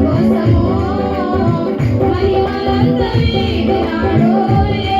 కోసము? మహిమలందరి నాడోయే